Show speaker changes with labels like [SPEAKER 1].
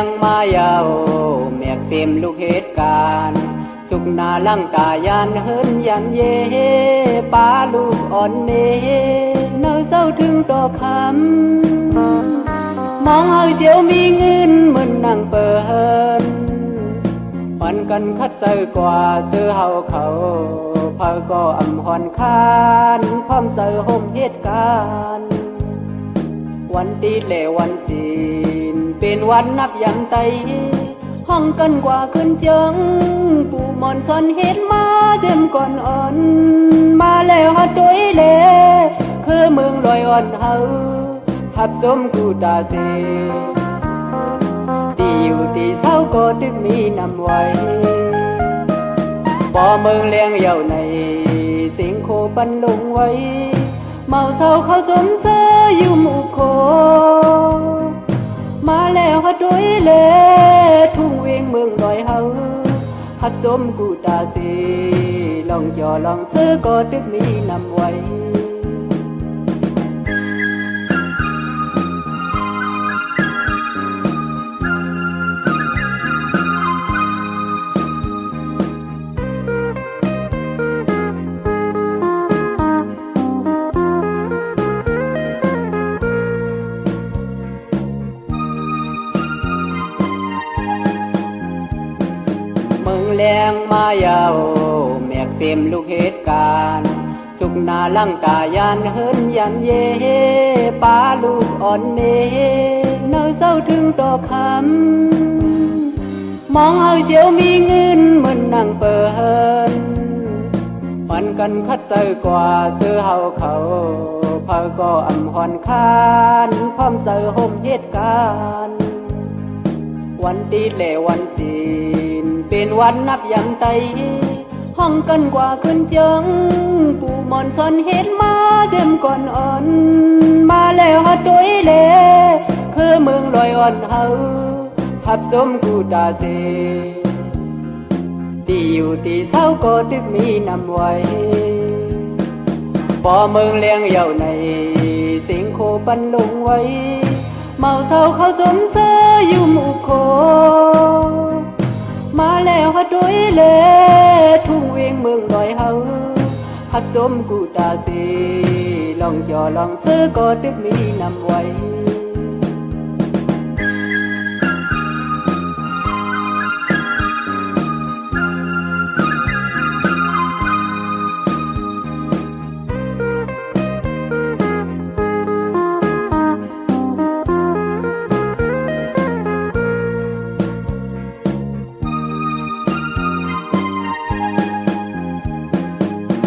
[SPEAKER 1] งมายาวเมียกเสียมลูกเหตุการณ์ สุขนาลังตายันเฮินยันเยป้าลูกอ่อนเมเนาเศร้าถึงดอกคำมองเฮาเสียวมีเงินเหมือนนั่งเปินปันกันคัดใส่กว่าซื้อเฮาเขาพาก็อำหอนคานพร้อมใส่ห่มเหตุการณ์วันตีเลวันจี เป็นวันนับยำไตห้องกันกว่าขึ้นจังปู่มอนสอนเห็นมาเจมก่อนอ่อน มาแล้วฮัดตัวยเลคือเมืองลอยอ่อนเฮาหับสมกูตาเซตีอยู่ตีเศร้าก็ดึกมีนำไว้บ่เมืองเลี้ยงเยาในสิงโคปันลงไว้ เมาเศร้าเขาสมเสยอยู่หมู่โค แล้วฮัดด้วยเลทุ่งเวียงเมืองด แรงมายาวเมียกเสียมลูกเหตุการณ์ สุขนาลังตายันเฮินยันเยป้าลูกอ่อนเมเนาเศร้าถึงดอกคำมองเฮาเสียวมีเงินเหมือนนั่งเปินปันกันคัดใส่กว่าซื้อเฮาเขาพาก็อ่ำหอนคานพร้อมใส่ห่มเหตุการณ์วันตีเห้องกันกว่าขึ้นจังปู่มอนสอนเห็นมาเจมก่ มกูตาเซตีอยู่ตีเศร้าก็ดึกมีนำไว้บ่เมืองเลี้ยงเยาในสิงโคปันลงไว้เมาเศร้าเขาสมเสยอยู่ห มาแล้วฮัดด้วยเลทุ่งเวียงเมืองดอยเฮาหักสมกูตาสีลองจอลองซื้อก็ตึกมีนำไว้